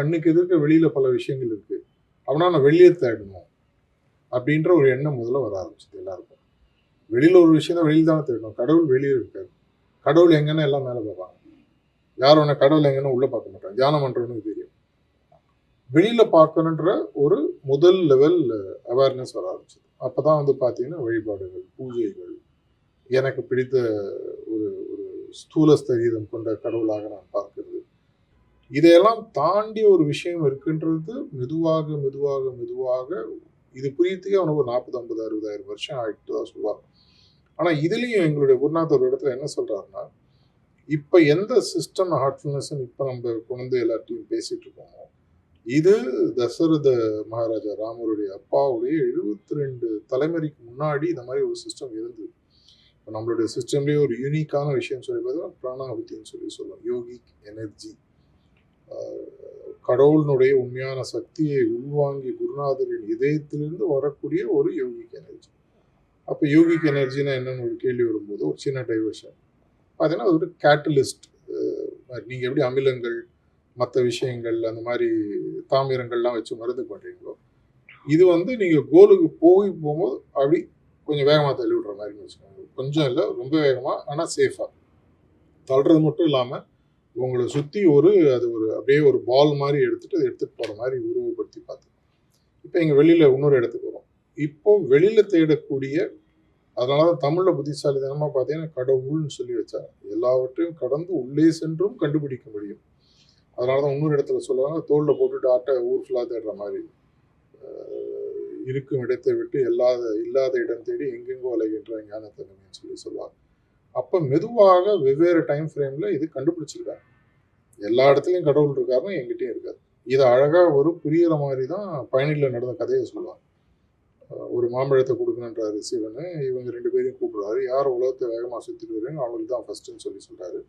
கண்ணுக்கு எதிர்க்க வெளியில் பல விஷயங்கள் இருக்குது அப்படின்னா நான் வெளியே தேடணும் அப்படின்ற ஒரு எண்ணம் முதல்ல வர ஆரம்பிச்சது எல்லாருக்கும். வெளியில் ஒரு விஷயம் தான் வெளியில் தானே தேடணும். கடவுள் வெளியே இருக்காரு. கடவுள் எங்கன்னா எல்லாம் மேலே பார்ப்பாங்க யாரும் ஒன்று கடவுள் எங்கன்னா உள்ளே பார்க்க மாட்டாங்க. தியானம் பண்றவனுக்கு தெரியும். வெளியில் பார்க்கணுன்ற ஒரு முதல் லெவல் அவேர்னஸ் வர ஆரம்பிச்சது. அப்போ தான் வந்து பார்த்தீங்கன்னா வழிபாடுகள் பூஜைகள் எனக்கு பிடித்த ஒரு ஒரு ஸ்தூல ஸ்தரீரம் கொண்ட கடவுளாக நான் பார்க்கிறது. இதையெல்லாம் தாண்டி ஒரு விஷயம் இருக்குன்றது மெதுவாக மெதுவாக மெதுவாக இது புரியத்துக்கே அவனுக்கு ஒரு நாற்பது ஐம்பது அறுபதாயிரம் வருஷம் ஆகிட்டு தான் சொல்லுவாங்க ஆனால் இதுலேயும் எங்களுடைய குருநாத் ஒரு இடத்துல என்ன சொல்கிறாருன்னா இப்போ எந்த சிஸ்டம் ஹார்ட்ஃபுல்னஸ்ன்னு இப்போ நம்ம கொண்டு எல்லாத்தையும் பேசிகிட்டு இருக்கோமோ இது தசரத மகாராஜா ராமருடைய அப்பாவுடைய எழுபத்தி ரெண்டு தலைமுறைக்கு முன்னாடி இந்த மாதிரி ஒரு சிஸ்டம் இருந்தது. இப்போ நம்மளுடைய சிஸ்டம்லேயே ஒரு யூனிக்கான விஷயம் சொல்லி பார்த்தீங்கன்னா பிராணாபுத்தின்னு சொல்லி சொல்லுவோம். Yogic energy. கடவுளினுடைய உண்மையான சக்தியை உள்வாங்கி குருநாதரின் இதயத்திலிருந்து வரக்கூடிய ஒரு யோகிக் எனர்ஜி. அப்போ யோகிக் எனர்ஜினா என்னன்னு ஒரு கேள்வி வரும்போது ஒரு சின்ன டைவர்ஷன் பார்த்தீங்கன்னா அது ஒரு கேட்டலிஸ்ட் நீங்கள் எப்படி அமிலங்கள் மற்ற விஷயங்கள் அந்த மாதிரி தாமிரங்கள்லாம் வச்சு மருந்து பண்ணுறீங்களோ இது வந்து நீங்கள் கோலுக்கு போய் போகும்போது அப்படி கொஞ்சம் வேகமாக தள்ளி விடுற மாதிரின்னு வச்சுக்கோங்க. கொஞ்சம் இல்லை ரொம்ப வேகமாக ஆனால் சேஃபாக தள்ளுறது மட்டும் இல்லாமல் உங்களை சுற்றி ஒரு அது ஒரு அப்படியே ஒரு பால் மாதிரி எடுத்துகிட்டு அதை எடுத்துகிட்டு போகிற மாதிரி உருவப்படுத்தி பார்த்து இப்போ எங்கள் வெளியில் இன்னொரு இடத்துக்கு வரும். இப்போ வெளியில் தேடக்கூடிய அதனால தான் தமிழில் புத்திசாலித்தனமாக பார்த்தீங்கன்னா கடவுள்னு சொல்லி வச்சாங்க. எல்லாவற்றையும் கடந்து உள்ளே சென்றும் கண்டுபிடிக்க முடியும். அதனால தான் இன்னொரு இடத்துல சொல்லுவாங்க தோளில் போட்டுட்டு ஆட்டை ஊர் ஃபுல்லாக தேடுற மாதிரி. இருக்கும் இடத்தை விட்டு இல்லாத இல்லாத இடம் தேடி எங்கெங்கோ அலைகின்ற ஞானத்தன்மைன்னு சொல்லி சொல்லுவாங்க. அப்போ மெதுவாக வெவ்வேறு டைம் ஃப்ரேமில் இது கண்டுபிடிச்சிருக்காங்க. எல்லா இடத்துலையும் கடவுள் இருக்காருன்னா எங்கிட்டயும் இருக்காது இது அழகாக ஒரு புரியிற மாதிரி தான் பயணியில் நடந்த கதையை சொல்லுவாங்க. ஒரு மாம்பழத்தை கொடுக்கணுன்றாரு சிவன் இவங்க ரெண்டு பேரையும் கூப்பிடுறாரு. யார் உலகத்தை வேகமாக சுற்றிட்டு வரீங்க அவங்களுக்கு தான் ஃபஸ்ட்டுன்னு சொல்லி சொல்கிறாரு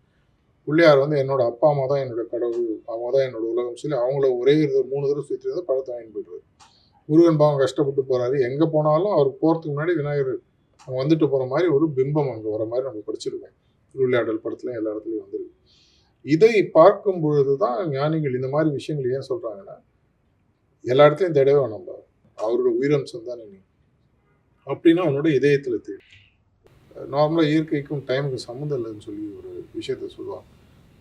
பிள்ளையார் வந்து என்னோட அப்பா அம்மா தான் என்னோட கடவுள் அவங்க தான் என்னோட உலகம் சொல்லி அவங்கள ஒரே ஒரு மூணு தடவை சுற்றிட்டு பழத்தை வாங்கி போயிடுறாரு. முருகன் பாவம் கஷ்டப்பட்டு போகிறாரு எங்கே போனாலும் அவர் போகிறதுக்கு முன்னாடி விநாயகர் அவங்க வந்துட்டு போகிற மாதிரி ஒரு பிம்பம் அங்கே வர மாதிரி நம்ம படிச்சிருக்கோம். திருவிளையாடல் படத்துலையும் எல்லா இடத்துலையும் வந்துருக்கு. இதை பார்க்கும் பொழுது தான் ஞானிகள் இந்த மாதிரி விஷயங்கள் ஏன் சொல்கிறாங்கன்னா எல்லா இடத்துலையும் தேடவே நம்ம அவரோட உயிரம்சம் தான் நீ. அப்படின்னா அவனோட இதயத்தில் தேடி. நார்மலாக இயற்கைக்கும் டைமுக்கு சம்மந்தம் இல்லைன்னு சொல்லி ஒரு விஷயத்த சொல்லுவாங்க.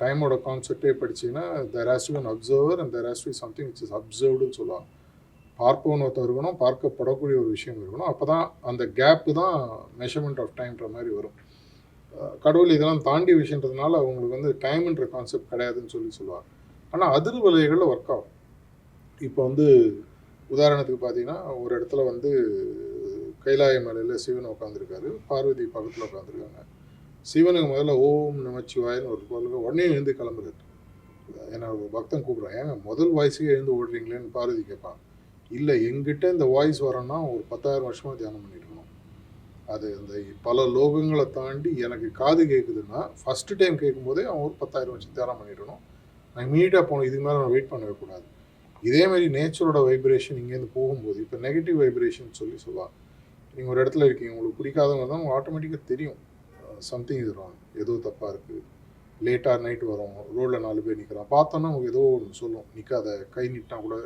டைமோட கான்செப்டே படிச்சீங்கன்னா there has to an observer and there has to something which is அப்சர்வ்டுன்னு சொல்லுவாங்க. பார்ப்பவன் ஒருத்தர் இருக்கணும் பார்க்கப்படக்கூடிய ஒரு விஷயம் இருக்கணும். அப்போ தான் அந்த கேப்பு தான் மெஷர்மெண்ட் ஆஃப் டைம்ன்ற மாதிரி வரும். கடவுள் இதெல்லாம் தாண்டி விஷயன்றதுனால அவங்களுக்கு வந்து டைம்ன்ற கான்செப்ட் கிடையாதுன்னு சொல்லி சொல்லுவாங்க. ஆனால் அதிர் வலைகளில் ஒர்க் ஆகும். இப்போ வந்து உதாரணத்துக்கு பார்த்தீங்கன்னா ஒரு இடத்துல வந்து கைலாய மலையில் சிவன் உட்காந்துருக்காரு பார்வதி பக்கத்தில் உட்காந்துருக்காங்க சிவனுக்கு முதல்ல ஓம் நமச்சிவாயன்னு ஒரு சொல்லுங்க உடனே எழுந்து கிளம்புறாரு. ஏன்னா பக்தன் கூப்பிட்றான். ஏங்க முதல் வாய்ஸுக்கு எழுந்து ஓடுறீங்களேன்னு பார்வதி கேட்பான். இல்லை எங்கிட்ட இந்த வாய்ஸ் வரணும்னா ஒரு பத்தாயிரம் வருஷமாக தியானம் பண்ணிட்டு அது அந்த பல லோகங்களை தாண்டி எனக்கு காது கேட்குதுன்னா ஃபஸ்ட்டு டைம் கேட்கும்போதே அவன் ஒரு பத்தாயிரம் வச்சு தேரம் பண்ணிடணும் நான் இமீடியட்டாக போகணும். இதுக்கு மேலே நான் வெயிட் பண்ணவே கூடாது. இதேமாரி நேச்சரோட வைப்ரேஷன் இங்கேருந்து போகும்போது இப்போ நெகட்டிவ் வைப்ரேஷன் சொல்லி சொல்லுவாங்க. நீங்கள் ஒரு இடத்துல இருக்கீங்க உங்களுக்கு பிடிக்காதவங்க தான் உங்களுக்கு ஆட்டோமேட்டிக்காக தெரியும். சம்திங் இது ராங் ஏதோ தப்பாக இருக்குது லேட்டாக நைட் வரும். ரோட்டில் நாலு பேர் நிற்கிறான் பார்த்தோன்னா உங்களுக்கு ஏதோ ஒன்று சொல்லும். நிற்காத கை நீட்டினா கூட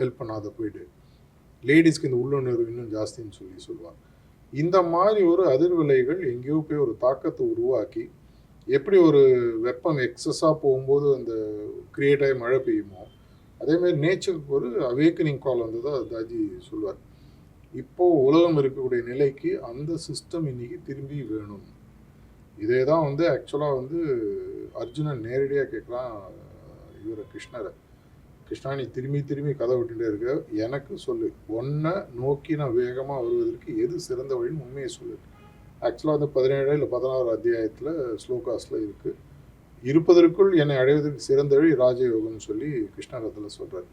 ஹெல்ப் பண்ணாத போயிட்டு லேடிஸ்க்கு இந்த உள்ளுணர்வு இன்னும் ஜாஸ்தின்னு சொல்லி சொல்லுவாங்க. இந்த மாதிரி ஒரு அதிர்விலைகள் எங்கேயோ போய் ஒரு தாக்கத்தை உருவாக்கி எப்படி ஒரு வெப்பம் எக்ஸஸாக போகும்போது அந்த கிரியேட் ஆகி மழை பெய்யுமோ அதேமாதிரி நேச்சருக்கு ஒரு அவேக்கனிங் கால் வந்ததா தாஜி சொல்லுவார் இப்போது உலகம் இருக்கக்கூடிய நிலைக்கு அந்த சிஸ்டம் இன்றைக்கி திரும்பி வேணும். இதே தான் வந்து ஆக்சுவலாக வந்து அர்ஜுனன் நேரடியாக கேட்குறான் இவரை கிருஷ்ணரை. கிருஷ்ணா நீ திரும்பி திரும்பி கதை விட்டுட்டே இருக்க. எனக்கு சொல்லு. ஒன்றை நோக்கி நான் வேகமாக வருவதற்கு எது சிறந்த வழின்னு உண்மையை சொல்லு. ஆக்சுவலாக வந்து பதினேழு இல்லை பதினாறு அத்தியாயத்தில் ஸ்லோகாஸில் இருக்குது இருப்பதற்குள் என்னை அடைவதற்கு சிறந்த வழி ராஜயோகம்னு சொல்லி கிருஷ்ணகத்தில் சொல்கிறார்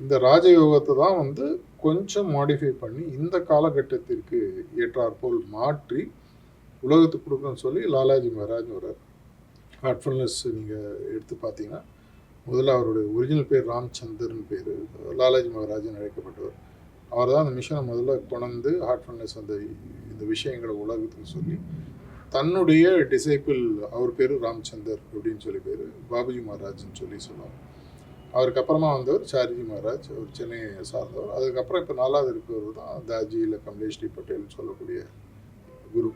இந்த ராஜயோகத்தை தான் வந்து கொஞ்சம் மாடிஃபை பண்ணி இந்த காலகட்டத்திற்கு ஏற்றாற்போல் மாற்றி உலகத்துக்கு கொடுக்கணும்னு சொல்லி லாலாஜி மகாராஜ் வர்றார். ஹார்ட்ஃபுல்னஸ் நீங்கள் எடுத்து பார்த்தீங்கன்னா முதல்ல அவருடைய ஒரிஜினல் பேர் ராம்சந்தர்னு பேர் லாலாஜி மகாராஜன் அழைக்கப்பட்டவர். அவர் தான் அந்த மிஷனை முதல்ல கொண்டு ஹார்ட்ஃபுல்னஸ் அந்த இந்த விஷயங்களை உலகத்துக்கு சொல்லி தன்னுடைய டிசைப்பிள் அவர் பேர் ராம்சந்தர் அப்படின்னு சொல்லி பேர் பாபுஜி மகாராஜ்னு சொல்லி சொல்லுவாங்க அவருக்கு அப்புறமா வந்தவர் சாரிஜி மகாராஜ் ஒரு சென்னையை சார்ந்தவர். அதுக்கப்புறம் இப்போ நாலாவது இருக்கிறவர் தான் தாஜி இல்லை கமலேஷ்ரி பட்டேல்னு சொல்லக்கூடிய குரு.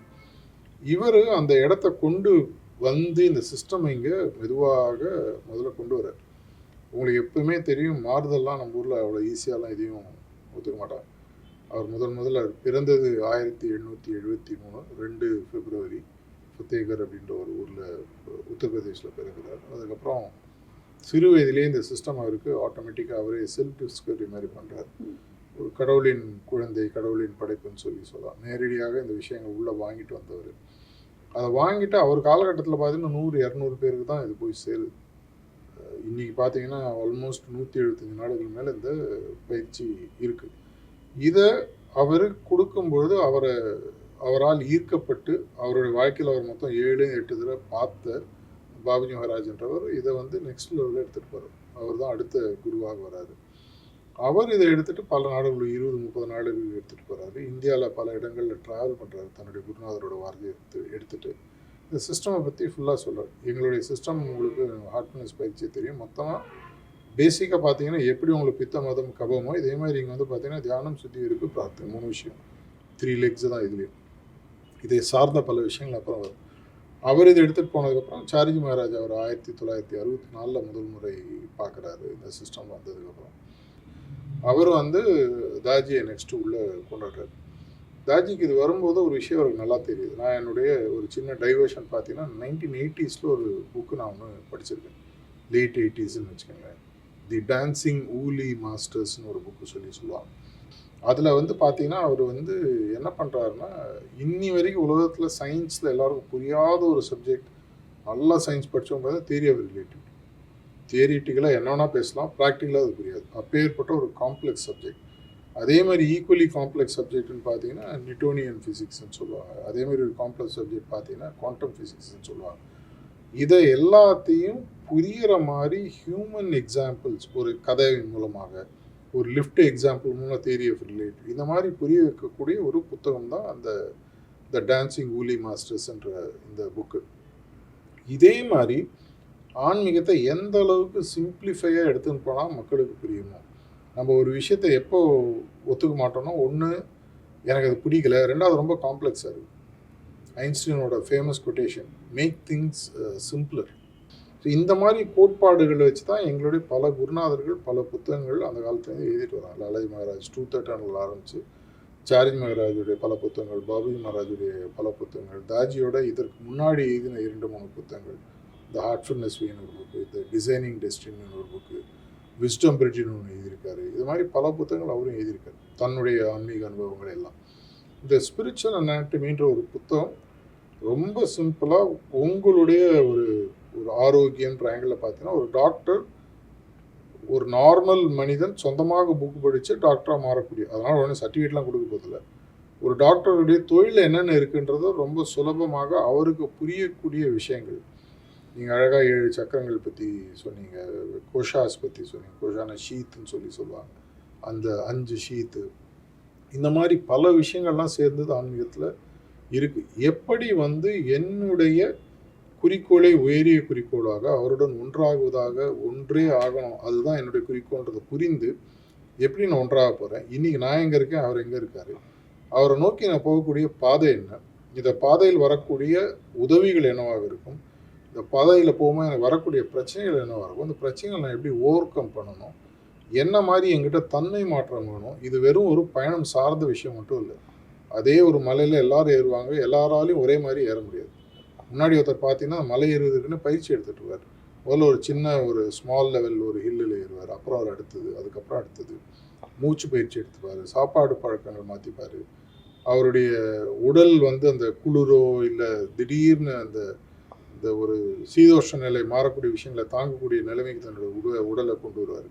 இவர் அந்த இடத்த கொண்டு வந்து இந்த சிஸ்டம் இங்கே மெதுவாக முதல்ல கொண்டு வர்றார். உங்களுக்கு எப்பவுமே தெரியும் மாறுதல்லாம் நம்ம ஊரில் அவ்வளோ ஈஸியாலாம் எதையும் ஒத்துக்க மாட்டாங்க. அவர் முதல் முதல்ல பிறந்தது ஆயிரத்தி எண்ணூற்றி எழுபத்தி மூணு ரெண்டு பிப்ரவரி ஃபத்தேகர் அப்படின்ற ஒரு ஊரில் உத்தரப்பிரதேசில் பிறகுறார் அதுக்கப்புறம் சிறு வயதிலே இந்த சிஸ்டம் அவருக்கு ஆட்டோமேட்டிக்காக அவரே செல்ஃப் டிஸ்கவரி மாதிரி பண்ணுறார் ஒரு கடவுளின் குழந்தை கடவுளின் படைப்புன்னு சொல்லி சொல்லலாம். நேரடியாக இந்த விஷயங்கள் உள்ளே வாங்கிட்டு வந்தவர். அதை வாங்கிட்டு அவர் காலகட்டத்தில் பார்த்தீங்கன்னா நூறு இரநூறு பேருக்கு தான் இது போய் சேருது. இன்றைக்கி இன்னைக்கு பார்த்தீங்கன்னா ஆல்மோஸ்ட் நூற்றி எழுபத்தஞ்சு நாடுகள் மேலே இந்த பயிற்சி இருக்குது இதை அவர் கொடுக்கும்பொழுது அவரை அவரால் ஈர்க்கப்பட்டு அவருடைய வாழ்க்கையில் அவர் மொத்தம் ஏழு எட்டு தடவை பார்த்த பாபுஜி மகாராஜ்ன்றவர் இதை வந்து நெக்ஸ்ட் லெவலில் எடுத்துகிட்டு போகிறார் அவர் தான் அடுத்த குருவாக வராரு அவர் இதை எடுத்துட்டு பல நாடுகள் இருபது முப்பது நாடுகள் எடுத்துகிட்டு போகிறாரு இந்தியாவில் பல இடங்களில் ட்ராவல் பண்ணுறாரு தன்னுடைய குருநாதரோட வார்த்தையை எடுத்து எடுத்துட்டு. இந்த சிஸ்டமை பற்றி ஃபுல்லாக சொல்கிறார் எங்களுடைய சிஸ்டம் உங்களுக்கு ஹார்ட்ஃபுல்னஸ் பயிற்சி தெரியும். மொத்தமாக பேசிக்காக பார்த்தீங்கன்னா எப்படி உங்களுக்கு பித்த மதம் கபமோ இதே மாதிரி இங்கே வந்து பார்த்தீங்கன்னா தியானம் சுற்றி இருக்கு பிரார்த்தனை மூணு விஷயம். த்ரீ லெக்ஸ் தான் இதுலேயும். இதை சார்ந்த பல விஷயங்கள் அப்புறம் வரும். அவர் இதை எடுத்துகிட்டு போனதுக்கப்புறம் சாரிஜி மகாராஜ் அவர் ஆயிரத்தி தொள்ளாயிரத்தி அறுபத்தி நாலில் முதல் முறை பார்க்குறாரு இந்த சிஸ்டம் வந்ததுக்கப்புறம். அவர் வந்து தாஜியை நெக்ஸ்ட்டு உள்ளே கொண்டாடுறாரு. தாஜிக்கு இது வரும்போது ஒரு விஷயம் அவருக்கு நல்லா தெரியுது. நான் என்னுடைய ஒரு சின்ன டைவர்ஷன் பார்த்தீங்கன்னா நைன்டீன் எயிட்டிஸில் ஒரு புக்கு நான் ஒன்று படிச்சிருக்கேன். லேட் எயிட்டிஸ்ன்னு வச்சுக்கோங்களேன். தி டான்சிங் ஊலி மாஸ்டர்ஸ்னு ஒரு புக்கு சொல்லி சொல்லுவாங்க. அதில் வந்து பார்த்தீங்கன்னா அவர் வந்து என்ன பண்ணுறாருன்னா இன்னி வரைக்கும் உலகத்தில் சயின்ஸில் எல்லாருக்கும் புரியாத ஒரு சப்ஜெக்ட் நல்லா சயின்ஸ் படித்தவங்க பார்த்தா தியரி ஆஃப் ரிலேட்டிவ் தியரிட்டிக்கலாக என்ன வேணால் பேசலாம். ப்ராக்டிக்கலாக அது புரியாது. அப்பேற்பட்ட ஒரு காம்ப்ளெக்ஸ் சப்ஜெக்ட் அதே மாதிரி ஈக்குவலி காம்ப்ளெக்ஸ் சப்ஜெக்ட்னு பார்த்தீங்கன்னா நிட்டோனியன் ஃபிசிக்ஸ்னு சொல்லுவாங்க. அதே மாதிரி ஒரு காம்ப்ளெக்ஸ் சப்ஜெக்ட் பார்த்தீங்கன்னா குவாண்டம் ஃபிசிக்ஸ்னு சொல்லுவாங்க. இதை எல்லாத்தையும் புரிகிற மாதிரி ஹியூமன் எக்ஸாம்பிள்ஸ் ஒரு கதை மூலமாக ஒரு லிஃப்ட் எக்ஸாம்பிள் மூலம் தேரி ஆஃப் ரிலேட் இந்த மாதிரி புரிய வைக்கக்கூடிய ஒரு புத்தகம் தான் அந்த த டான்சிங் ஊலி மாஸ்டர்ஸ்ன்ற இந்த புக்கு இதே மாதிரி ஆன்மீகத்தை எந்த அளவுக்கு சிம்பிளிஃபையாக எடுத்துன்னு போனால் மக்களுக்கு புரியுமோ. நம்ம ஒரு விஷயத்தை எப்போ ஒத்துக்க மாட்டோம்னா ஒன்று எனக்கு அது பிடிக்கல. ரெண்டாவது ரொம்ப காம்ப்ளெக்ஸாக இருக்குது ஐன்ஸ்டீனோட famous quotation make things simpler so இந்த மாதிரி கோட்பாடுகளை வச்சு தான் எங்களுடைய பல குருநாதர்கள் பல புத்தகங்கள் அந்த காலத்துலேருந்து எழுதிட்டு வராங்க. லாலாஜி மகாராஜ் டூ தேர்ட்டனில் ஆரம்பித்து சாரிஜ் மகாராஜுடைய பல புத்தகங்கள் பாபுஜி மகாராஜுடைய பல புத்தகங்கள் தாஜியோட இதற்கு முன்னாடி எழுதின இரண்டு மூணு புத்தகங்கள் த ஹார்ட்ஃபுல்னஸ் ஒரு புக்கு த டிசைனிங் டெஸ்டின்னு ஒரு புக்கு விஸ்டம் பிரிட்ஜின்னு ஒன்று எழுதியிருக்காரு. இது மாதிரி பல புத்தகங்கள் அவரும் எழுதியிருக்காரு. தன்னுடைய ஆன்மீக அனுபவங்கள் எல்லாம். இந்த ஸ்பிரிச்சுவல் அனாட்டமின்ற ஒரு புத்தகம் ரொம்ப சிம்பிளாக உங்களுடைய ஒரு ஒரு ஆரோக்கியன்ற ஆங்கிளில் பார்த்தீங்கன்னா ஒரு டாக்டர் ஒரு நார்மல் மனிதன் சொந்தமாக புக் படித்து டாக்டராக மாறக்கூடிய அதனால் உடனே சர்டிஃபிகேட்லாம் கொடுக்க போதில்ல ஒரு டாக்டருடைய தொழில் என்னென்ன இருக்குன்றதோ ரொம்ப சுலபமாக அவருக்கு புரியக்கூடிய விஷயங்கள். நீங்கள் அழகாக ஏழு சக்கரங்கள் பற்றி சொன்னீங்க. கோஷாஸ் பற்றி சொன்னீங்க. கோஷான ஷீத்துன்னு சொல்லி சொல்லுவாங்க. அந்த அஞ்சு ஷீத்து. இந்த மாதிரி பல விஷயங்கள்லாம் சேர்ந்தது ஆன்மீகத்தில் இருக்குது எப்படி வந்து என்னுடைய குறிக்கோளை உயரிய குறிக்கோளாக அவருடன் ஒன்றாகுவதாக ஒன்றே ஆகணும் அதுதான் என்னுடைய குறிக்கோள்ன்றதை புரிந்து எப்படி நான் ஒன்றாக போகிறேன் இன்றைக்கி நான் எங்கே இருக்கேன்? அவர் எங்கே இருக்கார்? அவரை நோக்கி நான் போகக்கூடிய பாதை என்ன? இந்த பாதையில் வரக்கூடிய உதவிகள் என்னவாக இருக்கும்? இந்த பாதையில் போகும்போது எனக்கு வரக்கூடிய பிரச்சனைகள் என்னவாக இருக்கும்? அந்த பிரச்சனைகளை நான் எப்படி ஓவர் கம் பண்ணணும்? என்ன மாதிரி எங்கிட்ட தன்மை மாற்றம் வேணும்? இது வெறும் ஒரு பயணம் சார்ந்த விஷயம் மட்டும் இல்லை. அதே ஒரு மலையில் எல்லாரும் ஏறுவாங்க. எல்லாராலையும் ஒரே மாதிரி ஏற முடியாது. முன்னாடி ஒருத்தர் பார்த்தீங்கன்னா மலை ஏறுவதற்குன்னு பயிற்சி எடுத்துகிட்டு இருவார் முதல்ல ஒரு சின்ன ஒரு ஸ்மால் லெவல் ஒரு ஹில்லில் ஏறுவார். அப்புறம் அவர் அடுத்தது அதுக்கப்புறம் அடுத்தது. மூச்சு பயிற்சி எடுத்துப்பார். சாப்பாடு பழக்கங்கள் மாற்றிப்பார் அவருடைய உடல் வந்து அந்த குளிரோ இல்லை திடீர்னு அந்த இந்த ஒரு சீதோஷ நிலை மாறக்கூடிய விஷயங்களை தாங்கக்கூடிய நிலைமைக்கு தன்னுடைய உட உடலை கொண்டு வருவார்.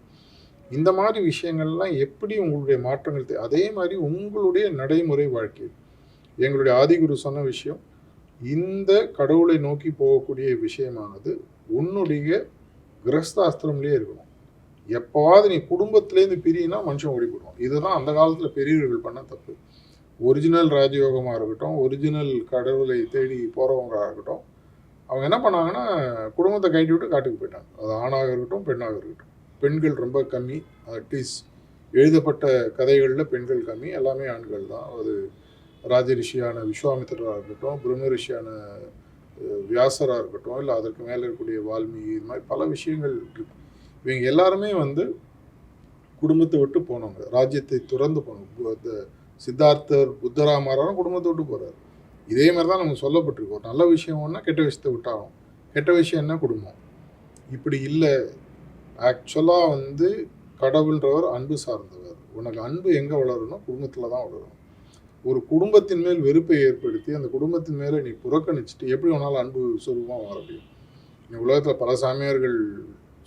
இந்த மாதிரி விஷயங்கள்லாம் எப்படி உங்களுடைய மாற்றங்கள் தே- அதே மாதிரி உங்களுடைய நடைமுறை வாழ்க்கை. எங்களுடைய ஆதிகுரு சொன்ன விஷயம் இந்த கடவுளை நோக்கி போகக்கூடிய விஷயமானது உன்னுடைய கிரஸ்தாஸ்திரம்லேயே இருக்கணும். எப்போவாவது நீ குடும்பத்திலேருந்து பிரியினா மனுஷன் ஓடி இதுதான் அந்த காலத்தில் பெரியவர்கள் பண்ண தப்பு. ஒரிஜினல் ராஜயோகமாக இருக்கட்டும் ஒரிஜினல் கடவுளை தேடி போகிறவங்களாக இருக்கட்டும் அவங்க என்ன பண்ணாங்கன்னா குடும்பத்தை கட்டி விட்டு காட்டுக்கு போயிட்டாங்க. அது ஆணாக இருக்கட்டும் பெண்ணாக இருக்கட்டும். பெண்கள் ரொம்ப கம்மி. அட்லீஸ்ட் எழுதப்பட்ட கதைகளில் பெண்கள் கம்மி. எல்லாமே ஆண்கள் தான். அது ராஜரிஷியான விஸ்வாமித்திரராக இருக்கட்டும் பிரம்ம ரிஷியான வியாசராக இருக்கட்டும் இல்லை அதற்கு மேலே இருக்கக்கூடிய வால்மீகி இது மாதிரி பல விஷயங்கள் இருக்கு. இவங்க எல்லாருமே வந்து குடும்பத்தை விட்டு போனவங்க. ராஜ்யத்தை துறந்து போனவங்க. இந்த சித்தார்த்தர் புத்தராமாரும் குடும்பத்தை விட்டு போகிறாரு இதே மாதிரி தான் நமக்கு சொல்லப்பட்டிருக்கு ஒரு நல்ல விஷயம் ஒன்றா கெட்ட விஷயத்தை விட்டாகும் கெட்ட விஷயம் என்ன குடும்பம் இப்படி இல்லை. ஆக்சுவலாக வந்து கடவுள்ன்றவர் அன்பு சார்ந்தவர். உனக்கு அன்பு எங்கே வளரணும்? குடும்பத்தில் தான் வளரும் ஒரு குடும்பத்தின் மேல் வெறுப்பை ஏற்படுத்தி அந்த குடும்பத்தின் மேலே நீ புறக்கணிச்சிட்டு எப்படி உன்னால் அன்பு சுரூபமாக வர முடியும்? இந்த உலகத்தில் பல சாமியார்கள்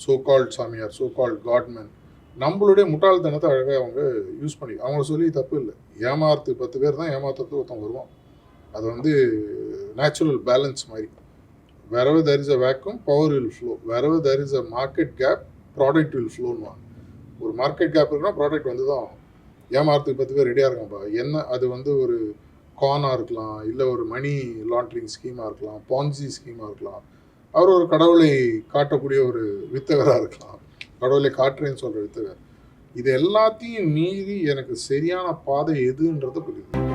சோகால்ட் சாமியார் சோகால்ட் காட்மேன் நம்மளுடைய முட்டாள்தனத்தை அழகாக அவங்க யூஸ் பண்ணி அவங்கள சொல்லி தப்பு இல்லை. ஏமாத்து பத்து பேர் தான் ஏமாத்துறதுக்கு ஒருத்தன் வருவான். அது வந்து நேச்சுரல் பேலன்ஸ் மாதிரி. Wherever there is a vacuum power will flow wherever there is a market gap product will ஃப்ளோன்னு ஒரு மார்க்கெட் கேப் இருக்குன்னா ப்ராடக்ட் வந்து தான் ஏமாறத்துக்கு ஏமாறதுக்கு பத்து பேர் ரெடியாக இருக்காங்கப்பா என்ன அது வந்து ஒரு கானாக இருக்கலாம் இல்லை ஒரு மணி லாண்ட்ரிங் ஸ்கீமாக இருக்கலாம் பான்சி ஸ்கீமாக இருக்கலாம். அவர் ஒரு கடவுளை காட்டக்கூடிய ஒரு வித்தகராக இருக்கலாம். கடவுளை காட்டுறேன்னு சொல்கிற வித்தகர். இது எல்லாத்தையும் மீறி எனக்கு சரியான பாதை எதுன்றதை புரியுது